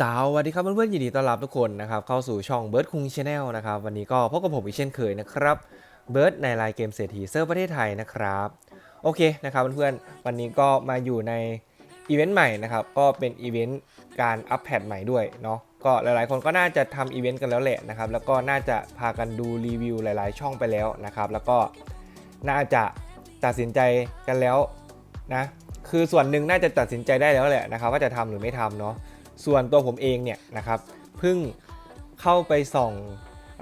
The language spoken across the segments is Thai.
สวัสดีครับเพื่อนๆยินดีต้อนรับทุกคนนะครับเข้าสู่ช่องเบิร์ดคุงชาแนลนะครับวันนี้ก็พบกับผมอีกเช่นเคยนะครับเบิร์ดในรายเกมเศรษฐีเซิร์ฟประเทศไทยนะครับโอเคนะครับเพื่อนๆวันนี้ก็มาอยู่ในอีเวนต์ใหม่นะครับก็เป็นอีเวนต์การอัปแพดใหม่ด้วยเนาะก็หลายๆ คนก็น่าจะทำอีเวนต์กันแล้วแหละนะครับแล้วก็น่าจะพากันดูรีวิวหลาย ๆ ช่องไปแล้วนะครับแล้วก็น่าจะตัดสินใจกันแล้วนะคือส่วนหนึ่งน่าจะตัดสินใจได้แล้วแหละนะครับว่าจะทำหรือไม่ทำเนาะ ส่วนตัวผมเองเนี่ยนะครับเพิ่งเข้าไปส่อง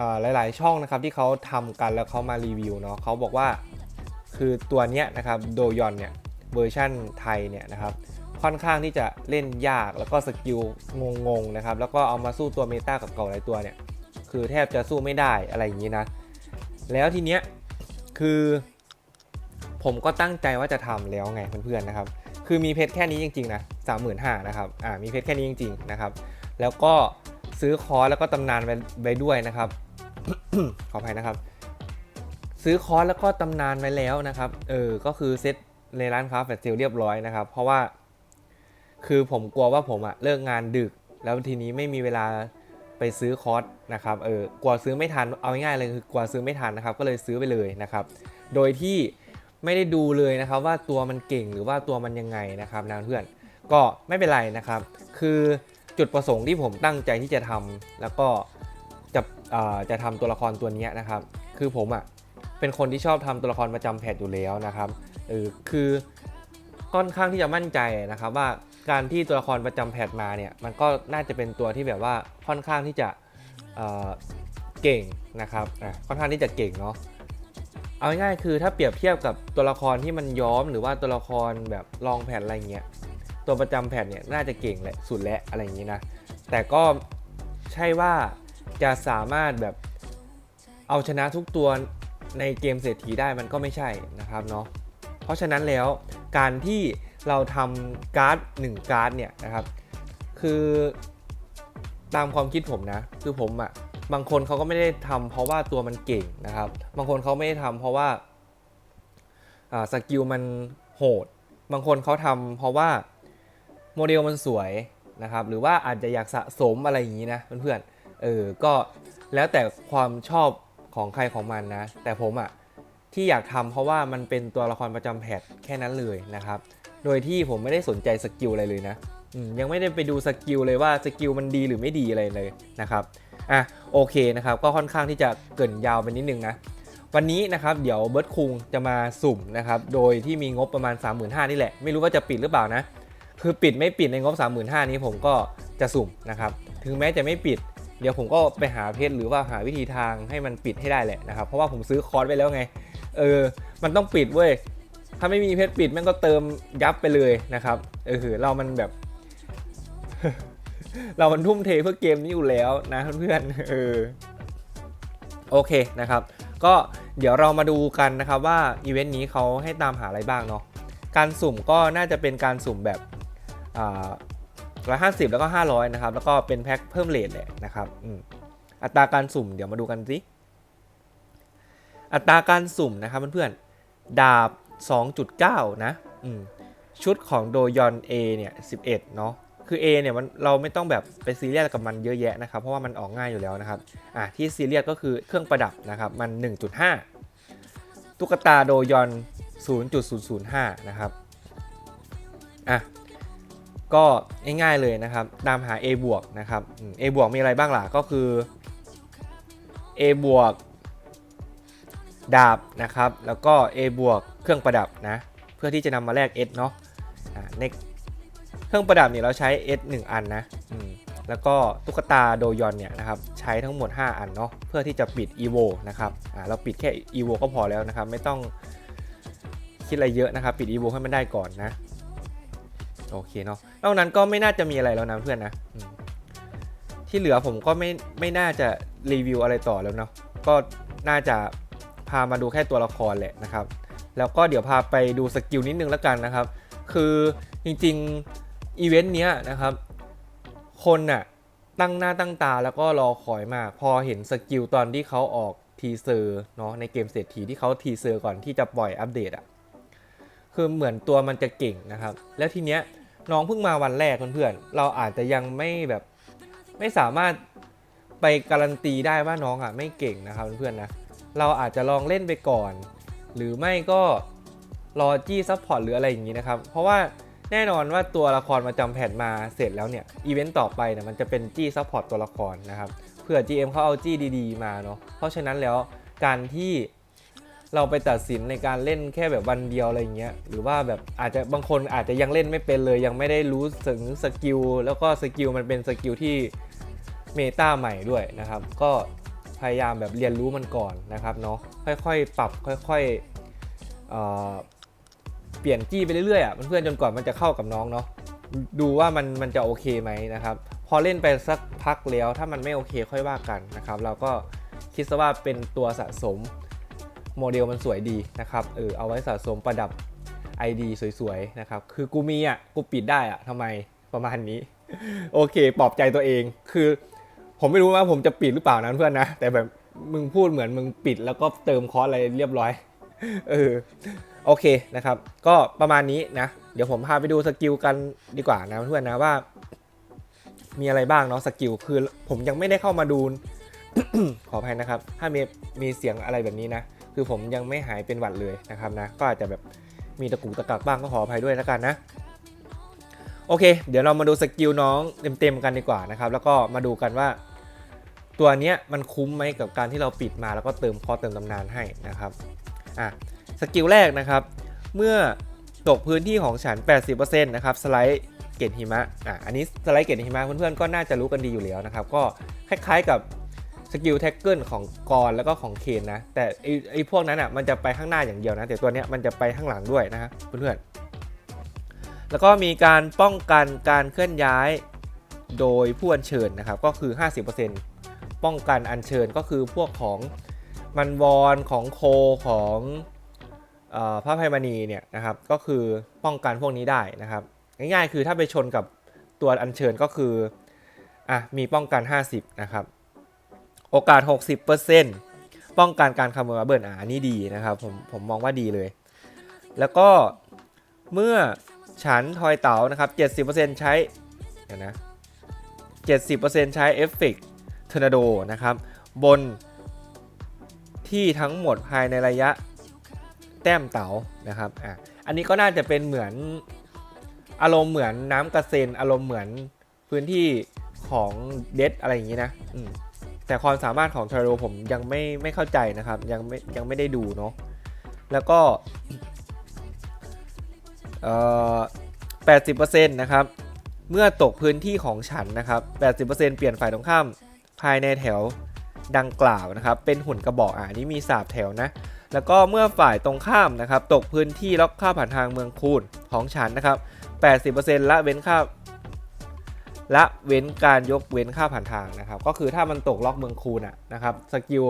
อหลาย ๆ ช่องนะครับที่เขาทำกันแล้วเขามารีวิวเนาะเขาบอกว่าคือตัวเนี้ยนะครับโดยอนเนี่ยเวอร์ชั่นไทยเนี่ยนะครับค่อนข้างที่จะเล่นยากแล้วก็สกิลงงๆนะครับแล้วก็เอามาสู้ตัวเมตากับเก่าหลายตัวเนี่ยคือแทบจะสู้ไม่ได้อะไรอย่างนี้นะ แล้วทีเนี้ยคือผมก็ตั้งใจว่าจะทำแล้วไงเพื่อนๆนะครับ คือมีเพชรแค่นี้จริงๆนะ สามหมื่นห้านะครับอ่ามีเพชรแค่นี้จริงๆนะครับแล้วก็ซื้อคอร์สแล้วก็ตำนานไปด้วยนะครับ ขออภัยนะครับ ซื้อคอร์สแล้วก็ตำนานไว้แล้วนะครับเออก็คือเซ็ตในร้านค้าแฟลชเซลเรียบร้อยนะครับ เพราะว่า คือผมกลัวว่าผมอะเลิกงานดึก แล้วทีนี้ไม่มีเวลาไปซื้อคอร์สนะครับเออกลัวซื้อไม่ทันเอาง่ายๆเลยคือกลัวซื้อไม่ทันนะครับ ก็เลยซื้อไปเลยนะครับ โดยที่ไม่ได้ดูเลยนะครับว่าตัวมันเก่งหรือว่าตัวมันยังไงนะครับนะเพื่อน ก็ไม่เป็นไรนะครับ คือจุดประสงค์ที่ผมตั้งใจที่จะทำแล้วก็จะจะทำตัวละครตัวนี้นะครับ คือผมอะ่ะเป็นคนที่ชอบทำตัวละครประจำแพทอยู่แล้วนะครับเออคือค่อนข้างที่จะมั่นใจนะครับ ว่าการที่ตัวละครประจำแพทมาเนี่ยมันก็น่าจะเป็นตัวที่แบบว่าค่อนข้างที่จะเเก่งนะครับค่อนข้างที่จะเก่งเนาะเอาง่ายๆคือถ้าเปรียบเทียบกับตัวละครที่มันย้อมหรือว่าตัวละครแบบรองแผนอะไรเงี้ย ตัวประจำแผ่นเนี่ยน่าจะเก่งแหละสุดและอะไรอย่างนี้นะ แต่ก็ใช่ว่าจะสามารถแบบเอาชนะทุกตัวในเกมเศรษฐีได้มันก็ไม่ใช่นะครับเนาะเพราะฉะนั้นแล้วการที่เราทำการ์ด1การ์ดเนี่ยนะครับคือตามความคิดผมนะ คือผมอะบางคนเขาก็ไม่ได้ทำเพราะว่าตัวมันเก่งนะครับ บางคนเขาไม่ได้ทำเพราะว่าอ่าสกิลมันโหด บางคนเขาทำเพราะว่า โมเดลมันสวยนะครับ หรือว่าอาจจะอยากสะสมอะไรอย่างนี้นะเพื่อนๆเออก็แล้วแต่ความชอบของใครของมันนะ แต่ผมอะที่อยากทำเพราะว่ามันเป็นตัวละครประจำแพทแค่นั้นเลยนะครับ โดยที่ผมไม่ได้สนใจสกิลอะไรเลยนะยังไม่ได้ไปดูสกิลเลยว่าสกิลมันดีหรือไม่ดีอะไรเลยนะครับอะโอเคนะครับก็ค่อนข้างที่จะเกินยาวไปนิดนึงนะวันนี้นะครับเดี๋ยวเบิร์ดคุงจะมาสุ่มนะครับโดยที่มีงบประมาณ 35,000นี่แหละ ไม่รู้ว่าจะปิดหรือเปล่านะ คือปิดไม่ปิดในงบ 35,000นี้ผมก็จะสุ่มนะครับ ถึงแม้จะไม่ปิด เดี๋ยวผมก็ไปหาเพชรหรือว่าหาวิธีทางให้มันปิดให้ได้แหละนะครับ เพราะว่าผมซื้อคอร์สไว้แล้วไง เออ มันต้องปิดเว้ย ถ้าไม่มีเพชรปิดแม่งก็เติมยับไปเลยนะครับ เออเรามันแบบ เรามันทุ่มเทเพื่อเกมนี้อยู่แล้วนะเพื่อนเออ โอเคนะครับ ก็เดี๋ยวเรามาดูกันนะครับว่าอีเวนต์นี้เขาให้ตามหาอะไรบ้างเนาะ การสุ่มก็น่าจะเป็นการสุ่มแบบ ร้อยห้าสิบแล้วก็ 500 นะครับ แล้วก็เป็นแพ็คเพิ่มเลทแหละนะครับออัตราการสุ่มเดี๋ยวมาดูกันสิอัตราการสุ่มนะครับเพื่อนๆ ดาบ 2.9 นะอืมชุดของโดยอน A เนี่ย 11 เนาะคือ A เนี่ยมันเราไม่ต้องแบบไปซีเรียสกับมันเยอะแยะนะครับ เพราะว่ามันออกง่ายอยู่แล้วนะครับอะที่ซีเรียสก็คือเครื่องประดับนะครับ มัน 1.5 ตุ๊กตาโดยอน 0.005 นะครับอะ ก็ง่ายๆเลยนะครับ ตามหา A บวกนะครับอืม A บวกมีอะไรบ้างล่ะก็คือ A บวกดาบนะครับ แล้วก็ A บวกเครื่องประดับนะ เพื่อที่จะนำมาแลก S เนาะอ่า next เครื่องประดับเนี่ยเราใช้ S 1 อันนะแล้วก็ตุ๊กตาโดยอนเนี่ยนะครับใช้ทั้งหมด 5 อันเนาะเพื่อที่จะปิด EVO นะครับเราปิดแค่ EVO ก็พอแล้วนะครับ ไม่ต้องคิดอะไรเยอะนะครับ ปิด EVO ให้มันได้ก่อนนะ โอเคเนาะนอกนั้นก็ไม่น่าจะมีอะไรแล้วนะเพื่อนนะที่เหลือผมก็ไม่ไม่น่าจะรีวิวอะไรต่อแล้วเนาะก็น่าจะพามาดูแค่ตัวละครแหละนะครับ แล้วก็เดี๋ยวพาไปดูสกิลนิดนึงแล้วกันนะครับ คือจริงๆอีเวนต์เนี้ยนะครับ คนน่ะตั้งหน้าตั้งตาแล้วก็รอคอยมาก พอเห็นสกิลตอนที่เขาออกทีเซอร์เนาะในเกมเศรษฐีที่เขาทีเซอร์ก่อนที่จะปล่อยอัปเดตอะ คือเหมือนตัวมันจะเก่งนะครับ แล้วทีเนี้ยน้องเพิ่งมาวันแรกเพื่อนๆเราอาจจะยังไม่แบบไม่สามารถไปการันตีได้ว่าน้องอะไม่เก่งนะครับเพื่อนๆนะเราอาจจะลองเล่นไปก่อน หรือไม่ก็รอจี้ซัพพอร์ตหรืออะไรอย่างนี้นะครับ เพราะว่าแน่นอนว่าตัวละครมาจำแผนมาเสร็จแล้วเนี่ยอีเวนต์ต่อไปเนี่ยมันจะเป็นจี้ซัพพอร์ตตัวละครนะครับเผื่อ GM เขาเอาจี้ดี ๆ มาเนาะเพราะฉะนั้นแล้วการที่ เราไปตัดสินในการเล่นแค่แบบวันเดียวอะไรเงี้ยหรือว่าแบบอาจจะบางคนอาจจะยังเล่นไม่เป็นเลย ยังไม่ได้รู้ถึงสกิลแล้วก็สกิลมันเป็นสกิลที่เมตาใหม่ด้วยนะครับ ก็พยายามแบบเรียนรู้มันก่อนนะครับเนาะค่อยๆ ปรับค่อยๆเเปลี่ยนจี้ไปเรื่อยๆอะเพื่อนๆจนกว่ามันจะเข้ากับน้องเนาะดูว่ามันมันจะโอเคไหมนะครับพอเล่นไปสักพักแล้วถ้ามันไม่โอเคค่อยว่ากันนะครับ เราก็คิดซะว่าเป็นตัวสะสม โมเดลมันสวยดีนะครับเออเอาไว้สะสมประดับ ID สวยๆนะครับคือกูมีอะกูปิดได้อะทำไมประมาณนี้ โอเคปลอบใจตัวเองคือผมไม่รู้ว่าผมจะปิดหรือเปล่านะเพื่อนนะ แต่แบบมึงพูดเหมือนมึงปิดแล้วก็เติมคอร์สอะไรเรียบร้อยเออโอเคนะครับ ก็ประมาณนี้นะ เดี๋ยวผมพาไปดูสกิลกันดีกว่านะเพื่อนนะว่า มีอะไรบ้างเนาะสกิลคือผมยังไม่ได้เข้ามาดูขออภัยนะครับ ถ้ามีมีเสียงอะไรแบบนี้นะ คือผมยังไม่หายเป็นหวัดเลยนะครับนะก็อาจจะแบบมีตะกุกตะกักบ้างก็ขออภัยด้วยแล้วกันนะโอเค เดี๋ยวเรามาดูสกิลน้องเต็มๆกันดีกว่านะครับ แล้วก็มาดูกันว่า ตัวเนี้ยมันคุ้มไหมกับการที่เราปิดมาแล้วก็เติมคอเติมตำนานให้นะครับอะสกิลแรกนะครับ เมื่อตกพื้นที่ของฉัน 80%นะครับสไลด์เกตหิมะอะอันนี้สไลด์เกตหิมะเพื่อนๆก็น่าจะรู้กันดีอยู่แล้วนะครับ ก็คล้ายๆกับ สกิลแท็กเกิลของกรแล้วก็ของเคนนะ แต่ไอ้ไอ้พวกนั้นอะมันจะไปข้างหน้าอย่างเดียวนะ แต่ตัวเนี้ยมันจะไปข้างหลังด้วยนะฮะเพื่อนๆแล้วก็มีการป้องกันการเคลื่อนย้ายโดยผู้อัญเชิญนะครับ ก็คือ 50%ป้องกันอัญเชิญก็คือพวกของมันวอนของโคของพระภัยมณีเนี่ยนะครับก็คือป้องกันพวกนี้ได้นะครับ ง่ายๆคือถ้าไปชนกับตัวอัญเชิญก็คืออะมีป้องกัน 50 นะครับ โอกาส 60%ป้องกันการขโมยเบิร์นอะอันนี้ดีนะครับผมผมมองว่าดีเลย แล้วก็เมื่อฉันทอยเต๋านะครับ 70%ใช้เดี๋ยวนะ70%ใช้เอฟเฟกต์เทอร์นาโดนะครับ บนที่ทั้งหมดภายในระยะแต้มเต๋านะครับอะอันนี้ก็น่าจะเป็นเหมือนอารมณ์เหมือนน้ำกระเซ็นอารมณ์เหมือนพื้นที่ของเดดอะไรอย่างนี้นะอืม แต่ความสามารถของเทร์โดผมยังไม่ไม่เข้าใจนะครับ ยังไม่ยังไม่ได้ดูเนาะแล้วก็เอ่อ80%นะครับ เมื่อตกพื้นที่ของฉันนะครับ 80%เปลี่ยนฝ่ายตรงข้ามภายในแถวดังกล่าวนะครับ เป็นหุ่นกระบอกอ่านี่มีสาบแถวนะ แล้วก็เมื่อฝ่ายตรงข้ามนะครับ ตกพื้นที่ล็อกค่าผ่านทางเมืองคูนของฉันนะครับ 80%ละเว้นค่า และเว้นการยกเว้นค่าผ่านทางนะครับ ก็คือถ้ามันตกล็อกเมืองคูนอะนะครับสกิล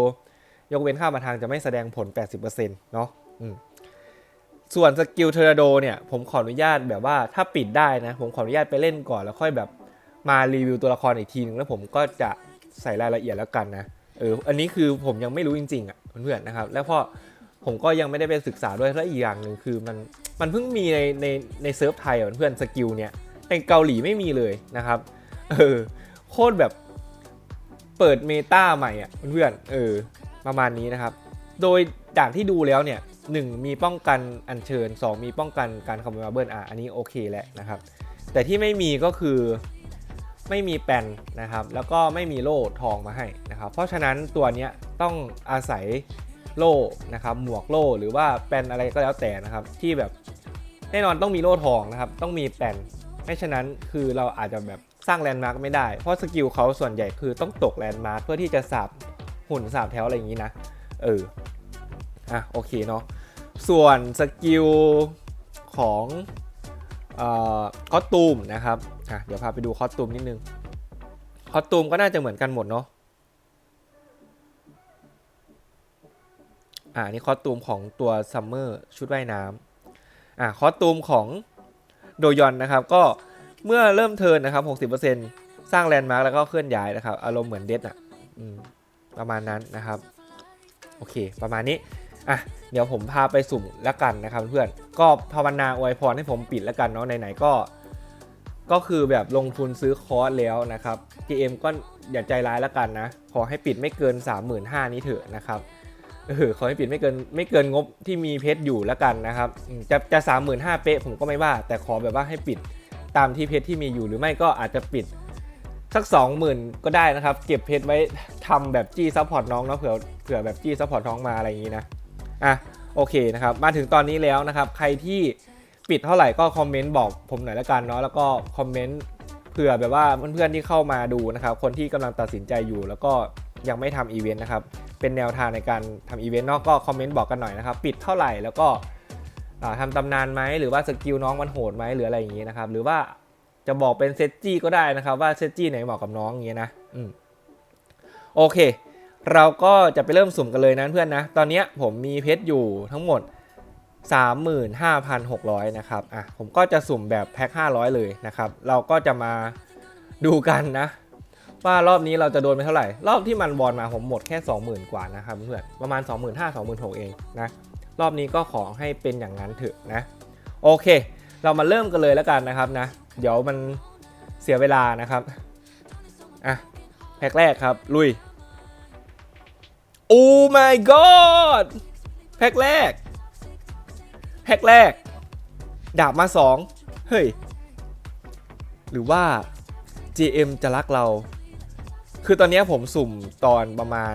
ยกเว้นค่าผ่านทางจะไม่แสดงผล 80%เนาะส่วนสกิลเทอร์โดเนี่ยผมขออนุญาตแบบว่าถ้าปิดได้นะ ผมขออนุญาตไปเล่นก่อนแล้วค่อยแบบมารีวิวตัวละครอีกทีนึงแล้วผมก็จะใส่รายละเอียดแล้วกันนะเอออันนี้คือผมยังไม่รู้จริงๆอะเพื่อนๆนะครับ แล้วพอผมก็ยังไม่ได้ไปศึกษาด้วยและอีกอย่างหนึ่งคือมันมันเพิ่งมีในในในเซิร์ฟไทยอะเพื่อนๆสกิลเนี่ย ในเกาหลีไม่มีเลยนะครับ เออ โคตรแบบเปิดเมตาใหม่อะเพื่อนเออ ประมาณนี้นะครับ โดยจากที่ดูแล้วเนี่ยหนึ่งมีป้องกันอัญเชิญ 2 มีป้องกันการขโมยมาเบิลอะอันนี้โอเคแหละนะครับ แต่ที่ไม่มีก็คือไม่มีแปนนะครับ แล้วก็ไม่มีโล่ทองมาให้นะครับ เพราะฉะนั้นตัวนี้ต้องอาศัยโล่นะครับ หมวกโล่หรือว่าแปนอะไรก็แล้วแต่นะครับ ที่แบบแน่นอนต้องมีโล่ทองนะครับ ต้องมีแปน ไม่ฉะนั้นคือเราอาจจะแบบสร้างแลนด์มาร์กไม่ได้ เพราะสกิลเขาส่วนใหญ่คือต้องตกแลนด์มาร์กเพื่อที่จะสาบหุ่นสาบแถวอะไรอย่างนี้นะ เออ อะโอเคเนาะ ส่วนสกิลของออคอสตูมนะครับ อะเดี๋ยวพาไปดูคอสตูมนิดนึง คอสตูมก็น่าจะเหมือนกันหมดเนาะ อ่านี่คอสตูมของตัวซัมเมอร์ชุดว่ายน้ำอ่าคอสตูมของ โดยอนนะครับก็เมื่อเริ่มเทิร์นนะครับ 60%สร้างแลนด์มาร์กแล้วก็เคลื่อนย้ายนะครับอารมณ์เหมือนเดดอะประมาณนั้นนะครับ โอเค ประมาณนี้อะเดี๋ยวผมพาไปสุ่มแล้วกันนะครับเพื่อนก็ภาวนาอวยพรให้ผมปิดแล้วกันเนาะไหนๆก็ ก็คือแบบลงทุนซื้อคอร์สแล้วนะครับ GM ก็อย่าใจร้ายแล้วกันนะ ขอให้ปิดไม่เกิน 35,000 นี้เถอะนะครับ เออขอให้ปิดไม่เกินไม่เกินงบที่มีเพชรอยู่แล้วกันนะครับอืมจะจะ35,000เป๊ะผมก็ไม่ว่า แต่ขอแบบว่าให้ปิดตามที่เพชรที่มีอยู่หรือไม่ก็อาจจะปิดสัก 20,000 ก็ได้นะครับ เก็บเพชรไว้ทำแบบจี้ซัพพอร์ตน้องเนาะเผื่อเผื่อแบบจี้ซัพพอร์ตน้องมาอะไรอย่างนี้นะอะโอเคนะครับมาถึงตอนนี้แล้วนะครับ ใครที่ปิดเท่าไหร่ก็คอมเมนต์บอกผมหน่อยละกันเนาะแล้วก็คอมเมนต์เผื่อแบบว่าเพื่อนๆที่เข้ามาดูนะครับ คนที่กำลังตัดสินใจอยู่แล้วก็ยังไม่ทำอีเวนต์นะครับ เป็นแนวทางในการทำอีเวนต์เนอกก็คอมเมนต์บอกกันหน่อยนะครับ ปิดเท่าไหร่แล้วก็อ่าทำตำนานไหมหรือว่าสกิลน้องมันโหดไหมหรืออะไรอย่างนี้นะครับ หรือว่าจะบอกเป็นเซตจี้ก็ได้นะครับ ว่าเซตจี้ไหนเหมาะกับน้องอย่างเงี้ยนะอืมโอเค เราก็จะไปเริ่มสุ่มกันเลยนะเพื่อนนะ ตอนนี้ผมมีเพชรอยู่ทั้งหมด 35,600 นะครับอะผมก็จะสุ่มแบบแพ็ค500 เลยนะครับ เราก็จะมาดูกันนะ ว่ารอบนี้เราจะโดนไปเท่าไหร่ รอบที่มันบอลมาผมหมดแค่ 20,000 กว่านะครับเพื่อนประมาณ 25,000 26,000เองนะ รอบนี้ก็ขอให้เป็นอย่างนั้นเถอะนะ โอเค เรามาเริ่มกันเลยแล้วกันนะครับนะ เดี๋ยวมันเสียเวลานะครับ อะ แพ็คแรกครับ ลุย โอ้ my god แพ็คแรก แพ็คแรก ดาบมา 2 เฮ้ย หรือว่า GM จะรักเรา คือตอนนี้ผมสุ่มตอนประมาณ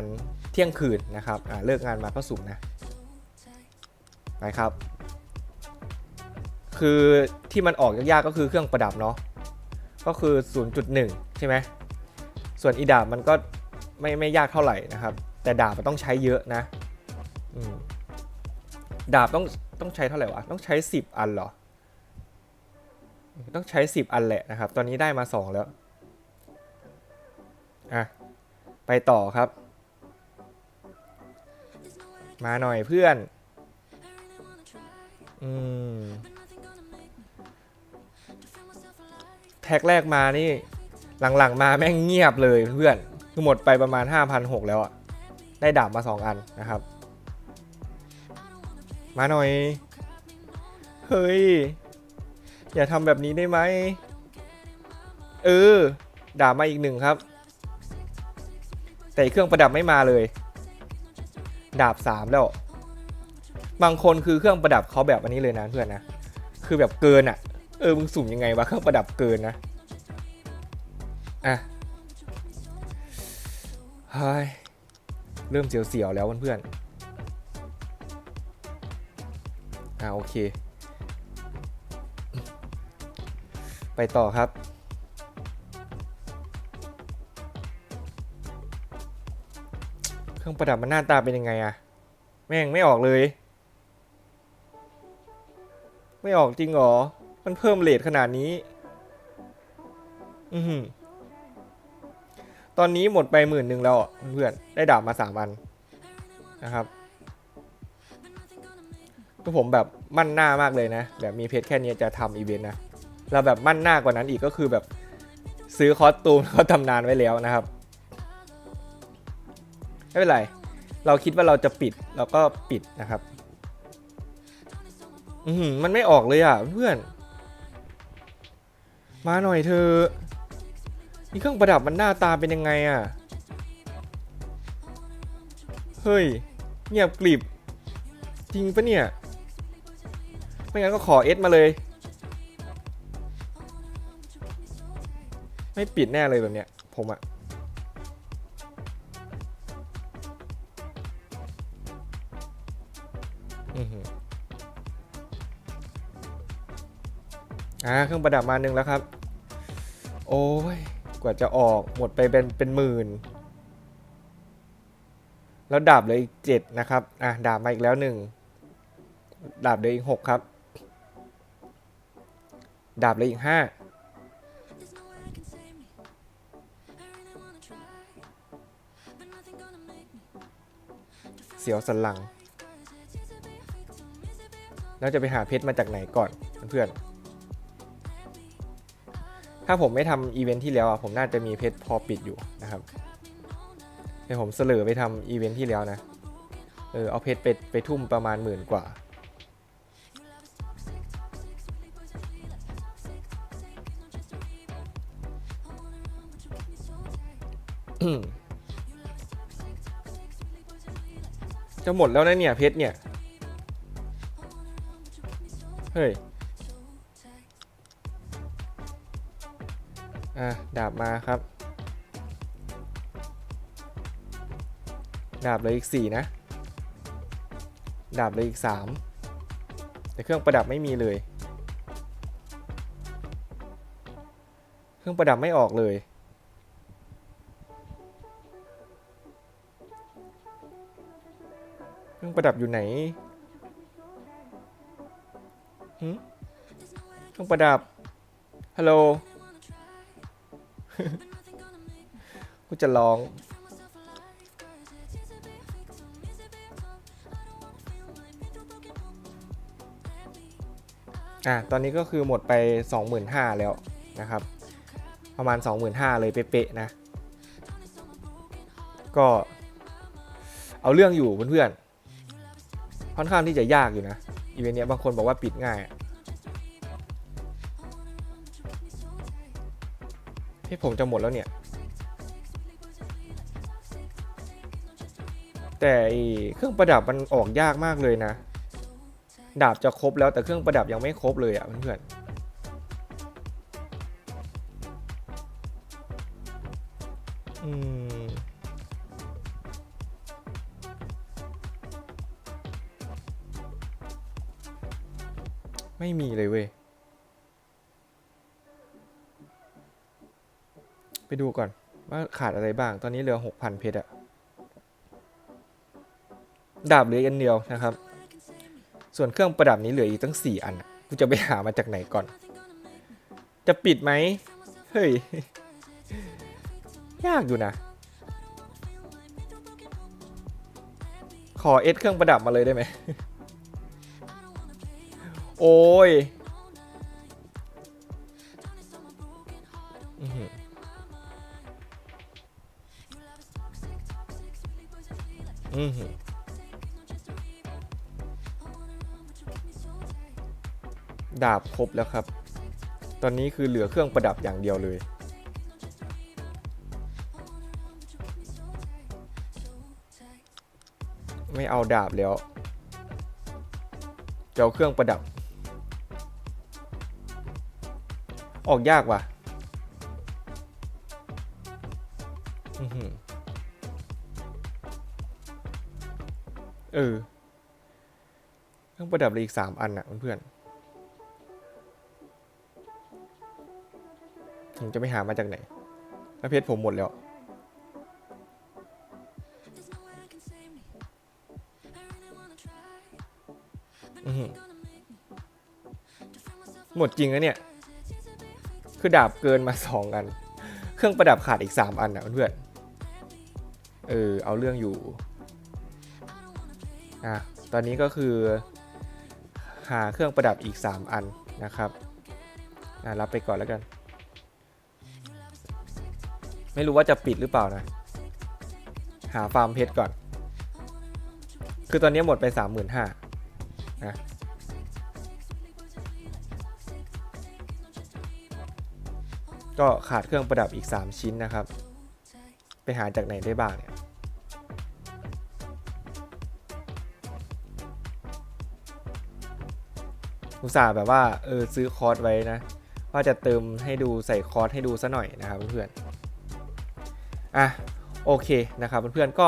เที่ยงคืนนะครับเลิกงานมาก็สุ่มนะไปครับ คือที่มันออกยากๆก็คือเครื่องประดับเนาะก็คือ 0.1 ใช่ไหมส่วนอีดาบมันก็ไม่ไม่ยากเท่าไหร่นะครับ แต่ดาบมันต้องใช้เยอะนะดาบต้องต้องใช้เท่าไหร่วะต้องใช้ 10 อันเหรอ ต้องใช้ 10 อันแหละนะครับ ตอนนี้ได้มา 2 แล้ว อะ ไปต่อครับ มาหน่อยเพื่อน อืมแพ็คแรกมานี่ หลังๆ มาแม่งเงียบเลยเพื่อนคือหมดไปประมาณ5,600แล้วอะได้ดาบมา 2 อันนะครับ มาหน่อย เฮ้ย อย่าทำแบบนี้ได้ไหม เออ ดาบมาอีกหนึ่งครับ แต่เครื่องประดับไม่มาเลย ดาบสามแล้ว บางคนคือเครื่องประดับเขาแบบอันนี้เลยนะเพื่อนนะ คือแบบเกินอะ่ะ เออมึงสุ่มยังไงวะเครื่องประดับเกินนะ อะเฮ้ยเริ่มเสียวๆแล้วเพื่อนๆอ่าโอเค ไปต่อครับ รื่องประดับมันหน้าตาเป็นยังไงอะแม่งไม่ออกเลย ไม่ออกจริงเหรอ มันเพิ่มเลทขนาดนี้อือหือตอนนี้หมดไปหมื่นหนึ่งแล้วเพื่อนได้ดาบมาสามอันนะครับคือผมแบบมั่นหน้ามากเลยนะ แบบมีเพจแค่นี้จะทำอีเวนต์นะเราแบบมั่นหน้ากว่านั้นอีกก็คือแบบซื้อคอสตูมเขาทำนานไว้แล้วนะครับ ไม่เป็นไร เราคิดว่าเราจะปิดเราก็ปิดนะครับอือหือมันไม่ออกเลยอะเพื่อน มาหน่อยเธอนี่เครื่องประดับมันหน้าตาเป็นยังไงอะ เฮ้ย เงียบกริบ จริงปะเนี่ย ไม่งั้นก็ขอเอสมาเลย ไม่ปิดแน่เลยแบบเนี้ย ผมอะ อ่าเครื่องประดับมาหนึ่งแล้วครับ โอ้ย กว่าจะออกหมดไปเป็นเป็นหมื่น แล้วดาบเหลยอีกเจ็ดนะครับ อะดาบมาอีกแล้วหนึ่งดาบเหลยอีกหกครับ ดาบเหลยอีกห้าเสียวสันหลังแล้วจะไปหาเพชรมาจากไหนก่อนเพื่อนๆ ถ้าผมไม่ทำอีเวนท์ที่แล้วอะผมน่าจะมีเพชรพอปิดอยู่นะครับเดี๋ผมเสลอไปทำอีเวนท์ที่แล้วนะเออเอาเพชรไปไปทุ่มประมาณหมื่นกว่าจะหมดแล้วนะเนี่ยเพชรเนี่ย เฮ้ย อะดาบมาครับ ดาบเลยอีกสี่นะ ดาบเลยอีกสามแต่เครื่องประดับไม่มีเลย เครื่องประดับไม่ออกเลยเครื่องประดับอยู่ไหนหเครื่องประดับ ฮัลโหล กูจะร้อง อะ ตอนนี้ก็คือหมดไป 25,000 แล้วนะครับ ประมาณ 25,000 เลยเป๊ะๆนะ ก็เอาเรื่องอยู่เพื่อนๆ ค่อนข้างที่จะยากอยู่นะ อีเวนต์เนี้ยบางคนบอกว่าปิดง่าย ที่ผมจะหมดแล้วเนี่ย แต่เครื่องประดับมันออกยากมากเลยนะ ดาบจะครบแล้วแต่เครื่องประดับยังไม่ครบเลยอะเพื่อนๆอืมไม่มีเลยเว้ย ไปดูก่อนว่าขาดอะไรบ้าง ตอนนี้เหลือ 6,000 เพชรอะดาบเหลืออันเดียวนะครับ ส่วนเครื่องประดับนี้เหลืออีกตั้ง 4 อัน กูจะไปหามาจากไหนก่อน จะปิดไหม เฮ้ย ยากอยู่นะ ขอเอสเครื่องประดับมาเลยได้ไหม โอ้ย อือหือดาบครบแล้วครับ ตอนนี้คือเหลือเครื่องประดับอย่างเดียวเลย ไม่เอาดาบแล้วจะเอาเครื่องประดับ ออกยากว่ะ อือหือ เออเครื่องประดับเหลยอีกสามอันอะเพื่อนๆผมจะไปหามาจากไหน แล้วเพชรผมหมดแล้วหมดจริงนะเนี่ย คือดาบเกินมาสองอัน เครื่องประดับขาดอีกสามอันอะเพื่อนๆเออ เอาเรื่องอยู่ อะตอนนี้ก็คือหาเครื่องประดับอีก 3 อันนะครับอะรับไปก่อนแล้วกัน ไม่รู้ว่าจะปิดหรือเปล่านะ หาฟาร์มเพชรก่อน คือตอนนี้หมดไป 35,000นะก็ขาดเครื่องประดับอีก 3 ชิ้นนะครับ ไปหาจากไหนได้บ้างเนี่ย อุตส่าห์แบบว่าเออซื้อคอร์สไว้นะ ว่าจะเติมให้ดูใส่คอร์สให้ดูซะหน่อยนะครับเพื่อนๆอะโอเคนะครับเพื่อนๆก็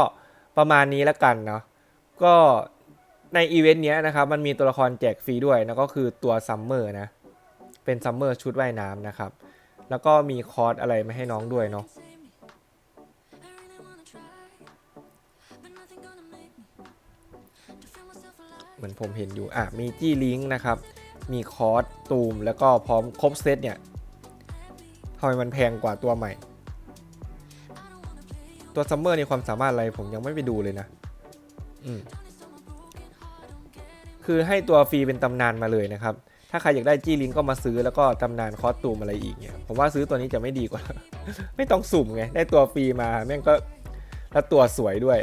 ประมาณนี้แล้วกันเนาะก็ในอีเวนต์เนี้ยนะครับมันมีตัวละครแจกฟรีด้วยนะก็คือตัวซัมเมอร์นะเป็นซัมเมอร์ชุดว่ายน้ำนะครับ แล้วก็มีคอร์สอะไรมาให้น้องด้วยเนาะเหมือนผมเห็นอยู่อะมีจี้ลิงก์นะครับ มีคอร์สตูม แล้วก็พร้อมครบเซตเนี่ยทำไมมันแพงกว่าตัวใหม่ ตัวซัมเมอร์ในความสามารถอะไรผมยังไม่ไปดูเลยนะ อืมคือให้ตัวฟรีเป็นตำนานมาเลยนะครับ ถ้าใครอยากได้จี้ลิงก็มาซื้อแล้วก็ตำนานคอสตูมอะไรอีกเนี่ย ผมว่าซื้อตัวนี้จะไม่ดีกว่า ไม่ต้องสุ่มไง ได้ตัวฟรีมาแม่งก็แล้วตัวสวยด้วย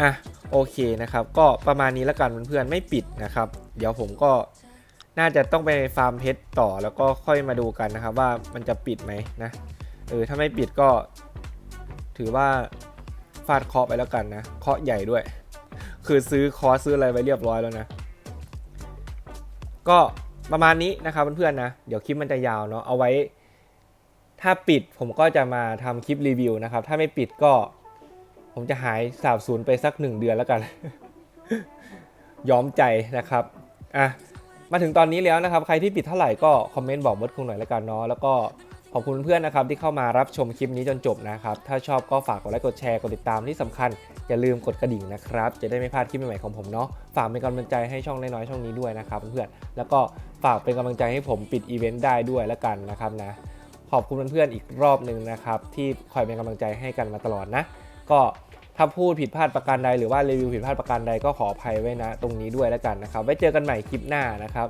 อะ โอเคนะครับ ก็ประมาณนี้แล้วกันเพื่อนๆไม่ปิดนะครับ เดี๋ยวผมก็น่าจะต้องไปฟาร์มเพชรต่อแล้วก็ค่อยมาดูกันนะครับ ว่ามันจะปิดไหมนะเออถ้าไม่ปิดก็ ถือว่าฟาดเคาะไปแล้วกันนะเคาะใหญ่ด้วย คือซื้อคอซื้ออะไรไว้เรียบร้อยแล้วนะ ก็ประมาณนี้นะครับเพื่อนๆนะเดี๋ยวคลิปมันจะยาวเนาะเอาไว้ ถ้าปิดผมก็จะมาทำคลิปรีวิวนะครับ ถ้าไม่ปิดก็ ผมจะหายสาบสูญไปสักหนึ่งเดือนแล้วกัน ย้อมใจนะครับอะมาถึงตอนนี้แล้วนะครับ ใครที่ปิดเท่าไหร่ก็คอมเมนต์บอกเบิร์ดคุงหน่อยแล้วกันเนาะแล้วก็ขอบคุณเพื่อนนะครับที่เข้ามารับชมคลิปนี้จนจบนะครับ ถ้าชอบก็ฝากกดไลค์กดแชร์กดติดตามที่สำคัญ อย่าลืมกดกระดิ่งนะครับ จะได้ไม่พลาดคลิปใหม่ๆของผมเนาะฝากเป็นกำลังใจให้ช่องน้อยๆช่องนี้ด้วยนะครับเพื่อนๆแล้วก็ฝากเป็นกำลังใจให้ผมปิดอีเวนต์ได้ด้วยแล้วกันนะครับนะขอบคุณเพื่อนๆอีกรอบหนึ่งนะครับที่คอยเป็นกำลังใจให้กันมาตลอดนะ ก็ ถ้าพูดผิดพลาดประการใดหรือว่ารีวิวผิดพลาดประการใดก็ขออภัยไว้นะตรงนี้ด้วยแล้วกันนะครับ ไว้เจอกันใหม่คลิปหน้านะครับ